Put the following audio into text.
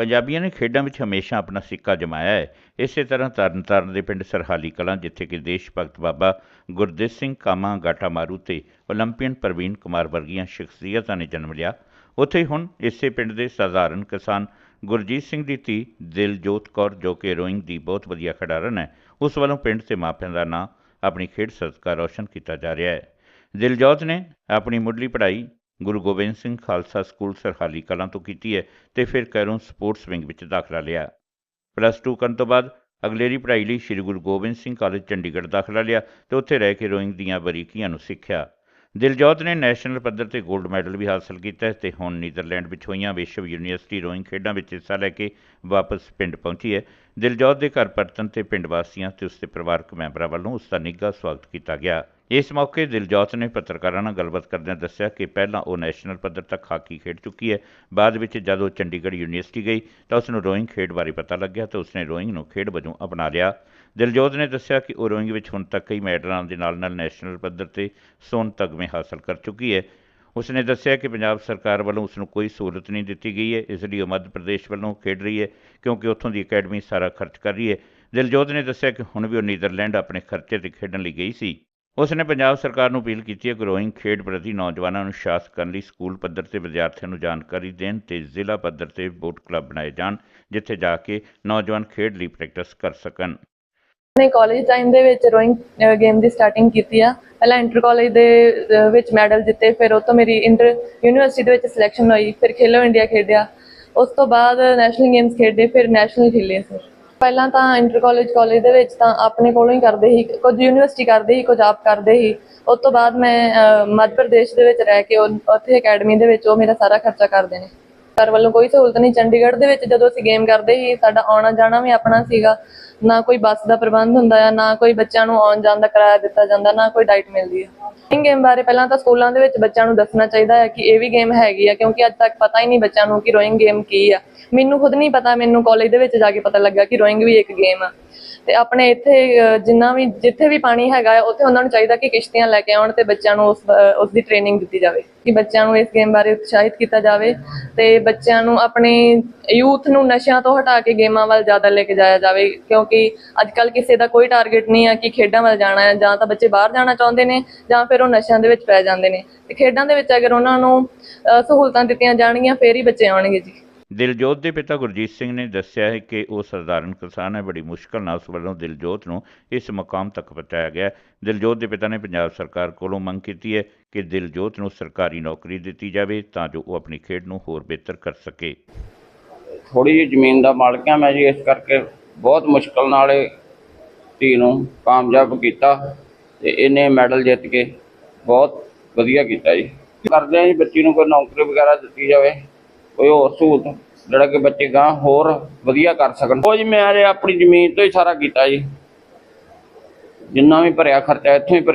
ਪੰਜਾਬੀਆਂ ਨੇ ਖੇਡਾਂ ਵਿੱਚ ਹਮੇਸ਼ਾ ਆਪਣਾ ਸਿੱਕਾ ਜਮਾਇਆ ਹੈ। ਇਸੇ ਤਰ੍ਹਾਂ ਤਰਨਤਾਰਨ ਦੇ ਪਿੰਡ ਸਰਹਾਲੀ ਕਲਾਂ, ਜਿੱਥੇ ਕਿ ਦੇਸ਼ ਭਗਤ ਬਾਬਾ ਗੁਰਦੇਵ ਸਿੰਘ ਕਾਮਾ ਗਾਟਾ ਮਾਰੂ ਤੇ ਓਲੰਪੀਅਨ ਪ੍ਰਵੀਨ ਕੁਮਾਰ ਵਰਗੀਆਂ ਸ਼ਖਸੀਅਤਾਂ ਨੇ ਜਨਮ ਲਿਆ। ਉੱਥੇ ਹੁਣ ਇਸੇ ਪਿੰਡ ਦੇ ਸਾਧਾਰਨ ਕਿਸਾਨ ਗੁਰਜੀਤ ਸਿੰਘ ਦੀ ਧੀ ਦਿਲਜੋਤ ਕੌਰ, ਜੋ ਕਿ ਰੋਇੰਗ ਦੀ ਬਹੁਤ ਵਧੀਆ ਖਿਡਾਰਨ ਹੈ, ਉਸ ਵੱਲੋਂ ਪਿੰਡ ਤੇ ਮਾਪਿਆਂ ਦਾ ਨਾਂ ਆਪਣੀ ਖੇਡ ਸਦਕਾ ਰੌਸ਼ਨ ਕੀਤਾ ਜਾ ਰਿਹਾ ਹੈ। ਦਿਲਜੋਤ ਨੇ ਆਪਣੀ ਮੁੱਢਲੀ ਪੜ੍ਹਾਈ ਗੁਰੂ ਗੋਬਿੰਦ ਸਿੰਘ ਖਾਲਸਾ ਸਕੂਲ ਸਰਹਾਲੀ ਕਲਾਂ ਤੋਂ ਕੀਤੀ ਹੈ ਤੇ ਫਿਰ ਕੈਰੋਂ ਸਪੋਰਟਸ ਵਿੰਗ ਵਿੱਚ ਦਾਖਲਾ ਲਿਆ। ਪਲੱਸ 2 ਕਰਨ ਤੋਂ ਬਾਅਦ ਅਗਲੇਰੀ ਪੜ੍ਹਾਈ ਲਈ ਸ੍ਰੀ ਗੁਰੂ ਗੋਬਿੰਦ ਸਿੰਘ ਕਾਲਜ ਚੰਡੀਗੜ੍ਹ ਦਾਖਲਾ ਲਿਆ ਤੇ ਉੱਥੇ ਰਹਿ ਕੇ ਰੋਇੰਗ ਦੀਆਂ ਬਰੀਕੀਆਂ ਨੂੰ ਸਿੱਖਿਆ। ਦਿਲਜੋਤ ਨੇ ਨੈਸ਼ਨਲ ਪੱਧਰ ਤੇ 골ਡ ਮੈਡਲ ਵੀ ਹਾਸਲ ਕੀਤਾ ਹੈ ਤੇ ਹੁਣ ਨੀਦਰਲੈਂਡ ਵਿੱਚ ਹੋਈਆਂ ਵਿਸ਼ਵ ਯੂਨੀਵਰਸਿਟੀ ਰੋਇੰਗ ਖੇਡਾਂ ਵਿੱਚ ਹਿੱਸਾ ਲੈ ਕੇ ਵਾਪਸ ਪਿੰਡ ਪਹੁੰਚੀ ਹੈ। ਦਿਲਜੋਤ ਦੇ ਘਰ ਪਰਤਣ ਤੇ ਪਿੰਡ ਵਾਸੀਆਂ ਤੇ ਉਸਦੇ ਪਰਿਵਾਰਕ ਮੈਂਬਰਾਂ ਵੱਲੋਂ ਉਸ ਦਾ ਨਿੱਘਾ ਸਵਾਗਤ ਕੀਤਾ ਗਿਆ। ਇਸ ਮੌਕੇ ਦਿਲਜੋਤ ਨੇ ਪੱਤਰਕਾਰਾਂ ਨਾਲ ਗੱਲਬਾਤ ਕਰਦਿਆਂ ਦੱਸਿਆ ਕਿ ਪਹਿਲਾਂ ਉਹ ਨੈਸ਼ਨਲ ਪੱਧਰ ਤੱਕ ਹਾਕੀ ਖੇਡ ਚੁੱਕੀ ਹੈ। ਬਾਅਦ ਵਿੱਚ ਜਦ ਉਹ ਚੰਡੀਗੜ੍ਹ ਯੂਨੀਵਰਸਿਟੀ ਗਈ ਤਾਂ ਉਸ ਨੂੰ ਰੋਇੰਗ ਖੇਡ ਬਾਰੇ ਪਤਾ ਲੱਗਿਆ ਤਾਂ ਉਸਨੇ ਰੋਇੰਗ ਨੂੰ ਖੇਡ ਵਜੋਂ ਅਪਣਾ ਲਿਆ। ਦਿਲਜੋਤ ਨੇ ਦੱਸਿਆ ਕਿ ਉਹ ਰੋਇੰਗ ਵਿੱਚ ਹੁਣ ਤੱਕ ਕਈ ਮੈਡਲਾਂ ਦੇ ਨਾਲ ਨਾਲ ਨੈਸ਼ਨਲ ਪੱਧਰ ਤੇ ਸੋਨ ਤਗਮੇ ਹਾਸਲ ਕਰ ਚੁੱਕੀ ਹੈ। ਉਸ ਨੇ ਦੱਸਿਆ ਕਿ ਪੰਜਾਬ ਸਰਕਾਰ ਵੱਲੋਂ ਉਸ ਨੂੰ ਕੋਈ ਸਹੂਲਤ ਨਹੀਂ ਦਿੱਤੀ ਗਈ ਹੈ। ਇਸ ਲਈ ਉਹ ਮੱਧ ਪ੍ਰਦੇਸ਼ ਵੱਲੋਂ ਖੇਡ ਰਹੀ ਹੈ ਕਿਉਂਕਿ ਉੱਥੋਂ ਦੀ ਅਕੈਡਮੀ ਸਾਰਾ ਖਰਚ ਕਰ ਰਹੀ ਹੈ। ਦਿਲਜੋਤ ਨੇ ਦੱਸਿਆ ਕਿ ਹੁਣ ਵੀ ਉਹ ਨੀਦਰਲੈਂਡ ਆਪਣੇ ਖਰਚੇ ਤੇ ਖੇਡਣ ਲਈ ਗਈ ਸੀ। ਉਸ ਨੇ ਪੰਜਾਬ ਸਰਕਾਰ ਨੂੰ ਅਪੀਲ ਕੀਤੀ ਹੈ ਕਿ ਰੋਇੰਗ ਖੇਡ ਪ੍ਰਤੀ ਨੌਜਵਾਨਾਂ ਨੂੰ ਸ਼ਾਸਤ ਕਰਨ ਲਈ ਸਕੂਲ ਪੱਧਰ ਤੇ ਵਿਦਿਆਰਥੀਆਂ ਨੂੰ ਜਾਣਕਾਰੀ ਦੇਣ ਤੇ ਜ਼ਿਲ੍ਹਾ ਪੱਧਰ ਤੇ ਬੋਟ ਕਲੱਬ ਬਣਾਏ ਜਾਣ, ਜਿੱਥੇ ਜਾ ਕੇ ਨੌਜਵਾਨ ਖੇਡ ਲਈ ਪ੍ਰੈਕਟਿਸ ਕਰ ਸਕਣ। ਆਪਣੇ ਕਾਲਜ ਟਾਈਮ ਦੇ ਵਿੱਚ ਰੋਇੰਗ ਗੇਮ ਦੀ ਸਟਾਰਟਿੰਗ ਕੀਤੀ ਆ। ਪਹਿਲਾਂ ਇੰਟਰ ਕਾਲਜ ਦੇ ਵਿੱਚ ਮੈਡਲ ਜਿੱਤੇ, ਫਿਰ ਉਹ ਤੋਂ ਮੇਰੀ ਇੰਟਰ ਯੂਨੀਵਰਸਿਟੀ ਦੇ ਵਿੱਚ ਸਿਲੈਕਸ਼ਨ ਹੋਈ, ਫਿਰ ਖੇਲੋ ਇੰਡੀਆ ਖੇਡਿਆ। ਉਸ ਤੋਂ ਬਾਅਦ ਨੈਸ਼ਨਲ ਗੇਮਸ ਖੇਡੇ ਫਿਰ ਨੈਸ਼ਨਲ ਖੇਲੇ ਸਰ ਪਹਿਲਾਂ ਤਾਂ ਇੰਟਰ ਕਾਲਜ ਕਾਲਜ ਦੇ ਵਿੱਚ ਤਾਂ ਆਪਣੇ ਕੋਲੋਂ ਹੀ ਕਰਦੇ ਸੀ, ਕੁਝ ਯੂਨੀਵਰਸਿਟੀ ਕਰਦੇ ਸੀ, ਕੁਝ ਆਪ ਕਰਦੇ ਸੀ। ਉਸ ਤੋਂ ਬਾਅਦ ਮੈਂ ਮੱਧ ਪ੍ਰਦੇਸ਼ ਦੇ ਵਿੱਚ ਰਹਿ ਕੇ ਉੱਥੇ ਅਕੈਡਮੀ ਦੇ ਵਿੱਚ ਉਹ ਮੇਰਾ ਸਾਰਾ ਖਰਚਾ ਕਰਦੇ ਨੇ। ਘਰ ਵੱਲੋਂ ਕੋਈ ਸਹੂਲਤ ਨਹੀਂ। ਚੰਡੀਗੜ੍ਹ ਦੇ ਵਿੱਚ ਜਦੋਂ ਅਸੀਂ ਗੇਮ ਕਰਦੇ ਸੀ, ਸਾਡਾ ਆਉਣਾ ਜਾਣਾ ਵੀ ਆਪਣਾ ਸੀਗਾ। ਨਾ ਕੋਈ ਬੱਸ ਦਾ ਪ੍ਰਬੰਧ ਹੁੰਦਾ ਆ, ਨਾ ਕੋਈ ਬੱਚਿਆਂ ਨੂੰ ਆਉਣ ਜਾਣ ਦਾ ਕਿਰਾਇਆ ਦਿੱਤਾ ਜਾਂਦਾ, ਨਾ ਕੋਈ ਡਾਈਟ ਮਿਲਦੀ ਹੈ ਇਹ ਗੇਮ ਬਾਰੇ ਪਹਿਲਾਂ ਤਾਂ ਸਕੂਲਾਂ ਦੇ ਵਿੱਚ ਬੱਚਿਆਂ ਨੂੰ ਦੱਸਣਾ ਚਾਹੀਦਾ ਹੈ ਕਿ ਇਹ ਵੀ ਗੇਮ ਹੈਗੀ ਆ, ਕਿਉਂਕਿ ਅੱਜ ਤੱਕ ਪਤਾ ਹੀ ਨਹੀਂ ਬੱਚਿਆਂ ਨੂੰ ਕਿ ਰੋਇੰਗ ਗੇਮ ਕੀ ਆ। ਮੈਨੂੰ ਖੁਦ ਨਹੀਂ ਪਤਾ, ਮੈਨੂੰ ਕਾਲਜ ਦੇ ਵਿੱਚ ਜਾ ਕੇ ਪਤਾ ਲੱਗਾ ਕਿ ਰੋਇੰਗ ਵੀ ਇੱਕ ਗੇਮ ਆ। ਤੇ ਆਪਣੇ ਇੱਥੇ ਜਿੰਨਾ ਵੀ, ਜਿੱਥੇ ਵੀ ਪਾਣੀ ਹੈਗਾ, ਉੱਥੇ ਉਹਨਾਂ ਨੂੰ ਚਾਹੀਦਾ ਕਿ ਕਿਸ਼ਤੀਆਂ ਲੈ ਕੇ ਆਉਣ ਤੇ ਬੱਚਿਆਂ ਨੂੰ ਉਸ ਉਸ ਦੀ ਟ੍ਰੇਨਿੰਗ ਦਿੱਤੀ ਜਾਵੇ। ਕਿ ਬੱਚਿਆਂ ਨੂੰ ਇਸ ਗੇਮ ਬਾਰੇ ਉਤਸ਼ਾਹਿਤ ਕੀਤਾ ਜਾਵੇ ਤੇ ਬੱਚਿਆਂ ਨੂੰ ਆਪਣੇ ਯੂਥ ਨੂੰ ਨਸ਼ਿਆਂ ਤੋਂ ਹਟਾ ਕੇ ਗੇਮਾਂ ਵੱਲ ਜ਼ਿਆਦਾ ਲੈ ਕੇ ਜਾਇਆ ਜਾਵੇ। ਕਿਉਂਕਿ ਅੱਜ ਕੱਲ ਕਿਸੇ ਦਾ ਕੋਈ ਟਾਰਗੇਟ ਨਹੀਂ ਆ ਕਿ ਖੇਡਾਂ ਵੱਲ ਜਾਣਾ ਹੈ। ਜਾਂ ਤਾਂ ਬੱਚੇ ਬਾਹਰ ਜਾਣਾ ਚਾਹੁੰਦੇ ਨੇ ਜਾਂ ਫਿਰ ਉਹ ਨਸ਼ਿਆਂ ਦੇ ਵਿੱਚ ਪੈ ਜਾਂਦੇ ਨੇ। ਤੇ ਖੇਡਾਂ ਦੇ ਵਿੱਚ ਅਗਰ ਉਹਨਾਂ ਨੂੰ ਸਹੂਲਤਾਂ ਦਿੱਤੀਆਂ ਜਾਣਗੀਆਂ, ਫੇਰ ਹੀ ਬੱਚੇ ਆਉਣਗੇ ਜੀ। ਦਿਲਜੋਤ ਦੇ ਪਿਤਾ ਗੁਰਜੀਤ ਸਿੰਘ ਨੇ ਦੱਸਿਆ ਹੈ ਕਿ ਉਹ ਸਧਾਰਨ ਕਿਸਾਨ ਹੈ। ਬੜੀ ਮੁਸ਼ਕਲ ਨਾਲ ਉਸ ਵੱਲੋਂ ਦਿਲਜੋਤ ਨੂੰ ਇਸ ਮਕਾਮ ਤੱਕ ਪਹੁੰਚਾਇਆ ਗਿਆ ਦਿਲਜੋਤ ਦੇ ਪਿਤਾ ਨੇ ਪੰਜਾਬ ਸਰਕਾਰ ਕੋਲੋਂ ਮੰਗ ਕੀਤੀ ਹੈ ਕਿ ਦਿਲਜੋਤ ਨੂੰ ਸਰਕਾਰੀ ਨੌਕਰੀ ਦਿੱਤੀ ਜਾਵੇ ਤਾਂ ਜੋ ਉਹ ਆਪਣੀ ਖੇਡ ਨੂੰ ਹੋਰ ਬਿਹਤਰ ਕਰ ਸਕੇ। ਥੋੜੀ ਜਿਹੀ ਜ਼ਮੀਨ ਦਾ ਮਾਲਕ ਹਾਂ ਮੈਂ ਜੀ, ਇਸ ਕਰਕੇ ਬਹੁਤ ਮੁਸ਼ਕਲ ਨਾਲ ਇਹ ਧੀ ਨੂੰ ਕਾਮਯਾਬ ਕੀਤਾ ਤੇ ਇਹਨੇ ਮੈਡਲ ਜਿੱਤ ਕੇ ਬਹੁਤ ਵਧੀਆ ਕੀਤਾ ਜੀ। ਕਰਦੇ ਹਾਂ ਜੀ, ਬੱਚੀ ਨੂੰ ਕੋਈ ਨੌਕਰੀ ਵਗੈਰਾ ਦਿੱਤੀ ਜਾਵੇ। ਕੋਈ ਹੋਰ ਸਹੂਲਤ ਜਿਹੜਾ ਕਿ ਬੱਚੇ ਗਾਂ ਹੋਰ ਵਧੀਆ ਕਰ ਸਕਣ। ਉਹ ਜੀ ਮੈਂ ਆਪਣੀ ਜ਼ਮੀਨ ਤੋਂ ਹੀ ਸਾਰਾ ਕੀਤਾ ਜੀ। ਜਿੰਨਾ ਵੀ ਭਰਿਆ ਖਰਚਾ ਇੱਥੋਂ ਹੀ ਭਰਿਆ।